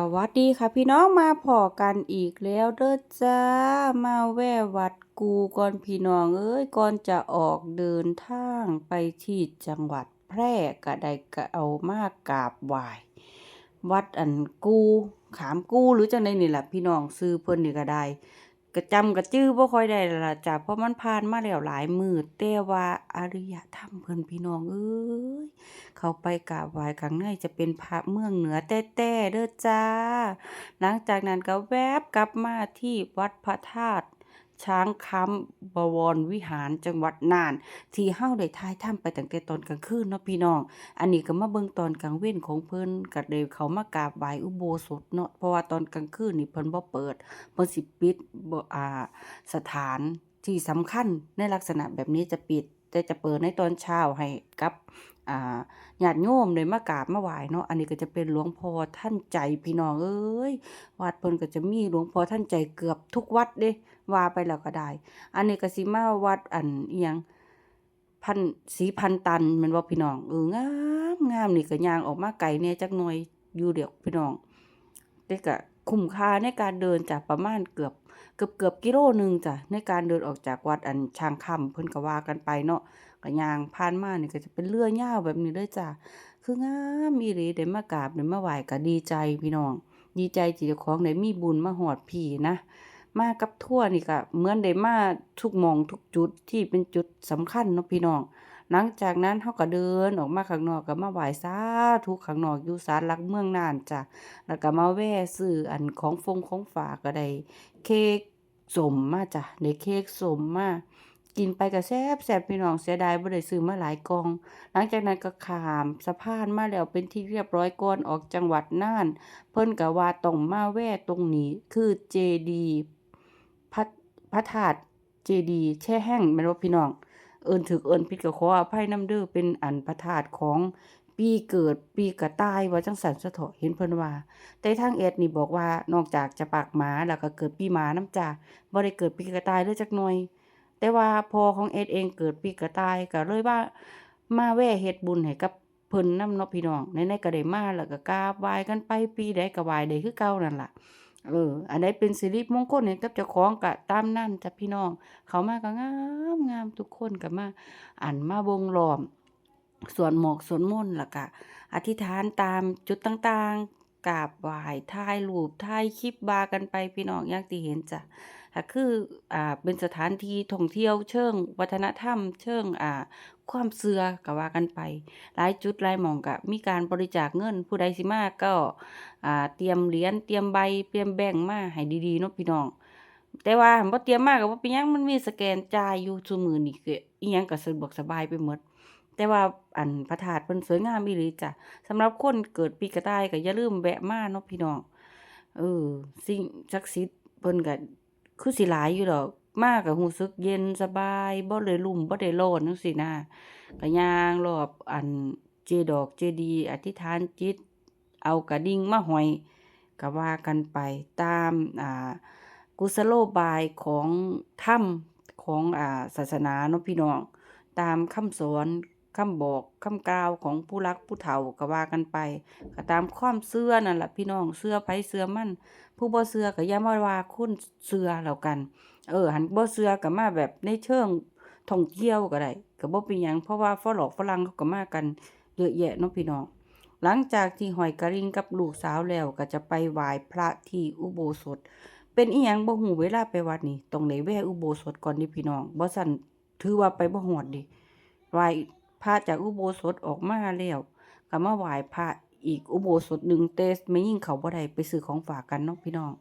สวัสดีค่ะพี่น้องมาพอกันอีกแล้วเด้อจ้า มาแวะวัดกูก่อนพี่น้องเอ้ยก่อนจะออกเดินทางไปที่จังหวัดแพร่ก็ได้กะเอามากราบไหว้วัดอันกูขามกูหรือจังไดนี่แหละพี่น้องซื้อเพิ่นนี่ก็ได้ ก็จำก็จื้อบ่ค่อยได้ล่ะจ้ะเพราะมันผ่านมาแล้วหลายมือแต่ว่าอริยธรรมเพิ่นพี่น้องเอ้ยเขาไปกราบไหว้ข้างในจะเป็นพระเมืองเหนือแต้ๆเด้อจ้า หลังจากนั้นก็แวบกลับมาที่วัดพระธาตุ ช้างคำบวรวิหารจังหวัดน่าน ที่เฮาได้ท้ายถ้ำไปตั้งแต่ตอนกลางคืนเนาะพี่น้อง อันนี้ก็มาเบิ่งตอนกลางเว้นของเพิ่นก็ได้เขามากราบไหว้อุโบสถเนาะเพราะว่าตอนกลางคืนนี่เพิ่นบ่เปิดเพิ่นสิปิดบ่อ่าสถานที่สำคัญในลักษณะแบบนี้จะปิด แต่จะเปิดในตอนเช้าให้กับอ่าญาติโยมได้มากราบมาไหว้เนาะ อันนี้ก็จะเป็นหลวงพ่อท่านใจพี่น้องเอ้ย วัดเพิ่นก็จะมีหลวงพ่อท่านใจเกือบทุกวัดเด้ว่าไปแล้วก็ได้ อันนี้ก็สิมาวัดอันอียงพันศรีพันตันม่นบ่าพี่น้องเอองามงามนี่ก็ย่างออกมาไกลแหน่ยจักหน่อยอยู่เดอกพี่น้องแต่ก็ คุ้มค่าในการเดินจ้ะประมาณเกือบเกือบเกือบกิโลหนึ่งจ้ะในการเดินออกจากวัดอันช้างคำเพิ่นก็ว่ากันไปเนาะก็ย่างผ่านมาเนี่ก็จะเป็นเรือยาวแบบนี้เลยจ้ะคืองามอีหลีได้มากราบได้มาไหว้ก็ดีใจพี่น้อง ดีใจจ้าของได้มีบุญมาฮอดพี่นะมากับทั่วนี่ก็เหมือนได้มาทุกมองทุกจุดที่เป็นจุดสำคัญเนาะพี่น้อง หลังจากนั้นเฮาก็เดินออกมาข้างนอกก็มาไหว้สาธุข้างนอกอยู่ศาลหลักเมืองน่านจ้ะแล้วก็มาแวะซื้ออันของฟงของฝากก็ได้เค้กสมมาจ้ะได้เค้กสมมากินไปก็แซ่บแซ่บพี่น้องเสียดายบ่ได้ซื้อมาหลายกอง หลังจากนั้นก็ขามสะพานมาแล้วเป็นที่เรียบร้อยก่อนออกจังหวัดน่าน เพิ่นก็ว่าต้องมาแวะตรงนี้คือเจดีพระพระธาตุเจดีแช่แห้งแม่นบ่พี่น้อง เอิ้นถึกเอิ้นผิดก็ขออภัยน้ำเด้อเป็นอันพระธาตุของปีเกิดปีกระต่ายว่าจังซั่นซะเถาะเห็นเพิ่นว่า แต่ทางแอดนี่บอกว่านอกจากจะปากหมาแล้วก็เกิดปีหมาน้ำจ้ะบ่ได้เกิดปีกระต่ายเลยจักหน่อย แต่ว่าพอของแอดเองเกิดปีกระต่ายก็เลยว่ามาแวะเฮ็ดบุญให้กับเพิ่นนำเนาะพี่น้องไหนก็ได้มาแล้วก็กราบไหว้กันไปปีใดก็ไหว้ได้คือเก่านั่นล่ะ เออ อันไหนเป็นสิริมงคลเนี่ยกับเจ้าของกะตามนั่นจ้ะพี่น้อง เขามาก็งามงามทุกคนกับมาอ่านมาวงล้อมสวนหมอกสวนมนต์แล้วก็อธิษฐานตามจุดต่างๆ กราบไหว้ถ่ายรูปถ่ายคลิปบากันไปพี่น้องอย่างที่เห็นจ้ะก็คืออ่าเป็นสถานที่ท่องเที่ยวเชิง วัฒนธรรม เชิงอ่าความเชื่อก็ว่ากันไป หลายจุดหลายหมองก็มีการบริจาคเงินผู้ใดสิมากก็อ่าเตรียมเหรียญเตรียมใบเตรียมแบงก์มาให้ดีๆเนาะพี่น้องแต่ว่าบ่เตรียมมากก็บ่เป็นหยังมันมีสแกนจ่ายอยู่ซุมื้อนี้ก็อิหยังก็สะดวกสบายไปหมด แต่ว่าอันพระธาตุเพิ่นสวยงามอีหลีจ้ะสำหรับคนเกิดปีกระต่ายก็อย่าลืมแวะมาเนาะพี่น้องเออ สิ่งศักดิ์สิทธิ์เพิ่นก็คือสิหลายอยู่ดอกมาก็รู้สึกเย็นสบายบ่ได้รุ่มบ่ได้ร้อนจังซี้นะก็ย่างรอบอันเจดอกเจดี อธิษฐานจิต เอากระดิ่งมาห้อยก็ว่ากันไปตามอ่ากุศโลบายของธรรมของอ่าศาสนาเนาะพี่น้อง ตามคำสอน คำบอกคำกล่าวของผู้รักผู้เฒ่าก็ว่ากันไปก็ตามความเชื่อนั่นล่ะพี่น้องเชื่อไผเชื่อมั่นผู้บ่เชื่อก็ย่ามาว่าคนเชื่อแล้วกัน เออ หันบ่เชื่อก็มาแบบในเชิงท่องเที่ยวก็ได้ก็บ่เป็นหยังเพราะว่าฝรั่งฝรั่งเขาก็มากันเยอะแยะเนาะพี่น้อง หลังจากที่หอยกระริงกับลูกสาวแล้วก็จะไปไหว้พระที่อุโบสถ เป็นอีหยังบ่ฮู้เวลาไปวัดนี่ต้องได้แวะอุโบสถก่อนด้พี่น้องบ่ซั้นถือว่าไปบ่ฮอดด้ไหว้ พระจากอุโบสถออกมาแล้วก็มาไหว้พระอีกอุโบสถหนึ่งเตสไม่ยิ่งเขาบ่ได้ไปซื้อของฝากกันเนาะพี่น้อง